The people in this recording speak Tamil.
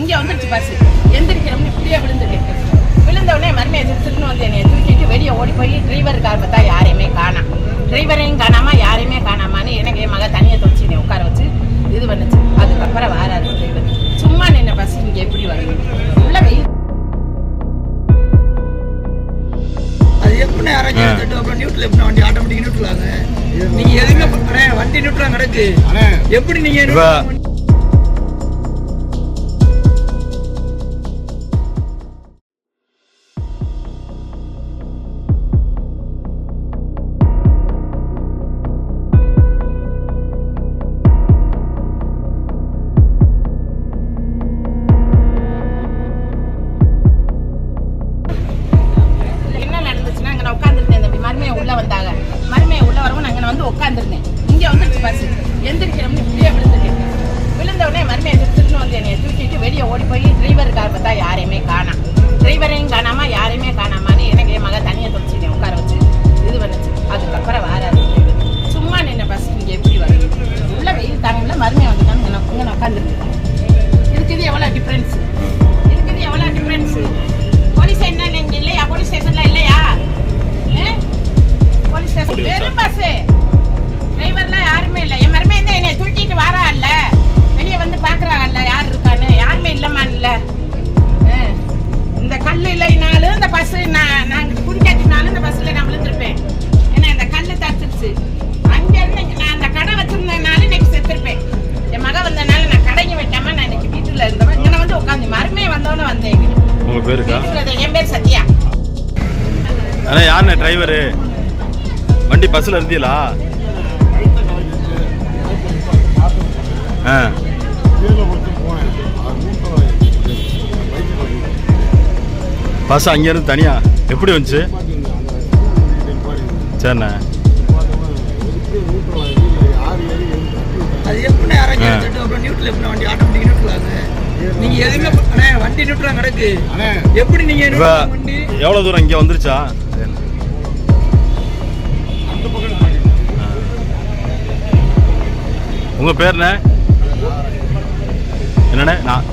இங்க வந்துருச்சு பஸ் எந்திரிக்கிறோம்னு இப்படியே விழுந்துட்டேன் விழுந்த உடனே மருமையை திருத்துன்னு வந்து என்னை தூக்கிட்டு வெளியே ஓடி போய் டிரைவர் கார் பார்த்தா யாரையுமே காணாம் டிரைவரையும் காணாம யாரையுமே காணாமான்னு எனக்கு என் மக தனியாக தொலைச்சி உட்கார வச்சு இது பண்ணுச்சு. அதுக்கப்புறம் வராது டிரைவர் சும்மா நின்ன பஸ் இங்க எப்படி வரும் உள்ள வெயில் அது எப்படி யாராச்சும். எடுத்துட்டு அப்புறம் நியூட்ரல் எப்படி வண்டி? ஆட்டோமேட்டிக் நியூட்ரல் ஆகுது நீங்க எதுவுமே வண்டி நியூட்ரல் கிடக்கு. எப்படி நீங்க நான் உட்காந்துருந்தேன் இந்த மருமையை உள்ளே வந்தாங்க. மருமையை உள்ள வரவும் நாங்கள் வந்து உட்காந்துருந்தேன் இங்கே வந்துருச்சு பஸ் எந்திரிக்கிறோம்னு இப்படியே விழுந்துட்டேன் விழுந்த உடனே மருமையை திருத்துன்னு வந்து என்னை தூக்கிட்டு வெளியே ஓடி போய் டிரைவர் கார் பார்த்தா யாரையுமே காணாம் டிரைவரையும் காணாமல் யாரையுமே காணாமான்னு எனக்கு என் மக தனியாக தொலைச்சி உட்கார வச்சு இது பண்ணுச்சு. அதுக்கப்புறம் வராது. சும்மா நின்ன பஸ் இங்கே எப்படி வரும்? உள்ள வெயில் தாங்கல மருமையை வந்துட்டாங்க இங்கே நான் நான் உட்காந்துருக்கேன் இதுக்கு இது எவ்வளோ டிஃப்ரென்ஸ் வீட்டுல என் பேர் சத்யா. அண்ணா யாருண்ணே டிரைவரு வண்டி பஸ்ஸில் இருந்தீங்களா ஆ. பஸ் அங்கேருந்து தனியா? எப்படி வந்துச்சு? சரிண்ணே. அது எப்படி யாராச்சும் ஆ. எடுத்துட்டு அப்புறம் நியூட்ரல் எப்படி வண்டி ஆட்டோமேட்டிக் நியூட்ரல் ஆகுது நீங்க எதுவுமே பண்ண வண்டி நியூட்ரல் கிடக்கு அண்ணே. எப்படி நீங்க இப்போ neutral வண்டி? எவ்வளோ தூரம் இங்கே வந்துருச்சா? மாட்டிக்கிட்டேன். உங்கள் பேர்ண்ணே என்னண்ணே? நான்